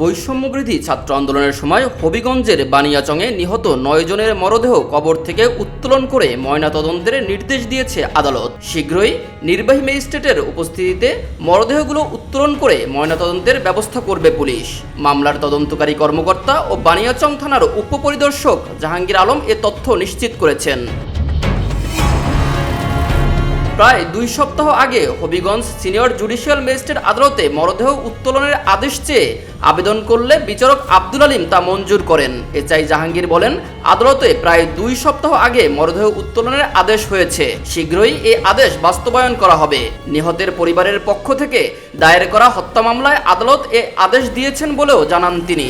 বৈষম্যবৃদ্ধি ছাত্র আন্দোলনের সময় হবিগঞ্জের বানিয়াচংয়ে নিহত নয় জনের মরদেহ কবর থেকে উত্তোলন করে ময়নাতদন্তের নির্দেশ দিয়েছে আদালত। শীঘ্রই নির্বাহী ম্যাজিস্ট্রেটের উপস্থিতিতে মরদেহগুলো উত্তোলন করে ময়নাতদন্তের ব্যবস্থা করবে পুলিশ। মামলার তদন্তকারী কর্মকর্তা ও বানিয়াচং থানার উপপরিদর্শক জাহাঙ্গীর আলম এ তথ্য নিশ্চিত করেছেন। প্রায় দুই সপ্তাহ আগে হবিগঞ্জ সিনিয়র জুডিশিয়াল ম্যাজিস্ট্রেট আদালতে মরদেহ উত্তোলনের আদেশ চেয়ে আবেদন করলে বিচারক আব্দুল আলিম তা মঞ্জুর করেন। এচাই জাহাঙ্গীর বলেন, আদালতে প্রায় দুই সপ্তাহ আগে মরদেহ উত্তোলনের আদেশ হয়েছে। শীঘ্রই এই আদেশ বাস্তবায়ন করা হবে। নিহতের পরিবারের পক্ষ থেকে দায়ের করা হত্যা মামলায় আদালত এ আদেশ দিয়েছেন বলেও জানান তিনি।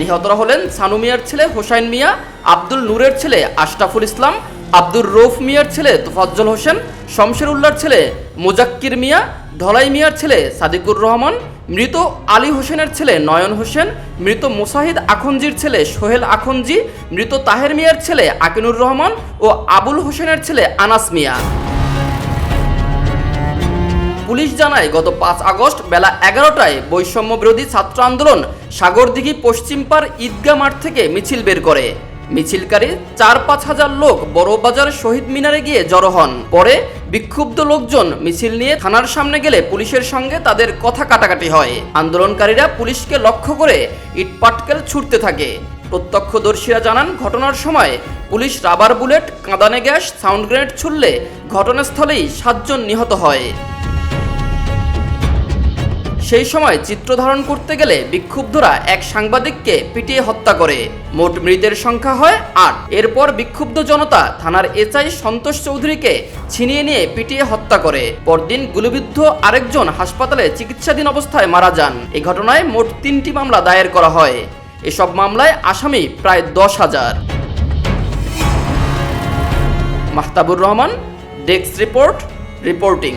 নিহতরা হলেন সানু মিয়ার ছেলে হোসাইন মিয়া আব্দুল নূরের ছেলে আশরাফুল ইসলাম, আব্দুর রৌফ মিয়ার ছেলে তোফাজ্জল হোসেন শমশের উল্লার ছেলে মোজাক্কির মিয়া, ধলাই মিয়ার ছেলে সাদিকুর রহমান, মৃত আলী হোসেনের ছেলে নয়ন হোসেন, মৃত মুসাহিদ আখঞ্জির ছেলে সোহেল আখঞ্জি মৃত তাহের মিয়ার ছেলে আকিনুর রহমান ও আবুল হোসেনের ছেলে আনাস মিয়া। পুলিশ জানায়, গত পাঁচ আগস্ট বেলা এগারোটায় বৈষম্য বিরোধী ছাত্র আন্দোলন সাগরদিঘি পশ্চিমপাড় ঈদগাহ মাঠ থেকে মিছিল বের করে। মিছিলকারী চার পাঁচ হাজার লোক বড়বাজার শহীদ মিনারে গিয়ে জড়ো হন। পরে বিক্ষুব্ধ লোকজন মিছিল নিয়ে থানার সামনে গেলে পুলিশের সঙ্গে তাদের কথা কাটাকাটি হয়। আন্দোলনকারীরা পুলিশকে লক্ষ্য করে ইটপাটকেল ছুটতে থাকে। প্রত্যক্ষদর্শীরা জানান, ঘটনার সময় পুলিশ রাবার বুলেট, কাঁদানে গ্যাস, সাউন্ড গ্রেনেড ছুড়লে ঘটনাস্থলেই সাতজন নিহত হয়। সেই সময় চিত্র ধারণ করতে গেলে বিক্ষুব্ধরা এক সাংবাদিককে পিটিয়ে হত্যা করে। মোট মৃতের সংখ্যা হয় আট। এরপর বিক্ষুব্ধ জনতা থানার এসআই সন্তোষ চৌধুরীকে ছিনিয়ে নিয়ে পিটিয়ে হত্যা করে। পরদিন গুলিবিদ্ধ আরেকজন হাসপাতালে চিকিৎসাধীন অবস্থায় মারা যান। এই ঘটনায় মোট তিনটি মামলা দায়ের করা হয়। এসব মামলায় আসামি প্রায় দশ হাজার। Mahtabur Rahman, desk report, reporting.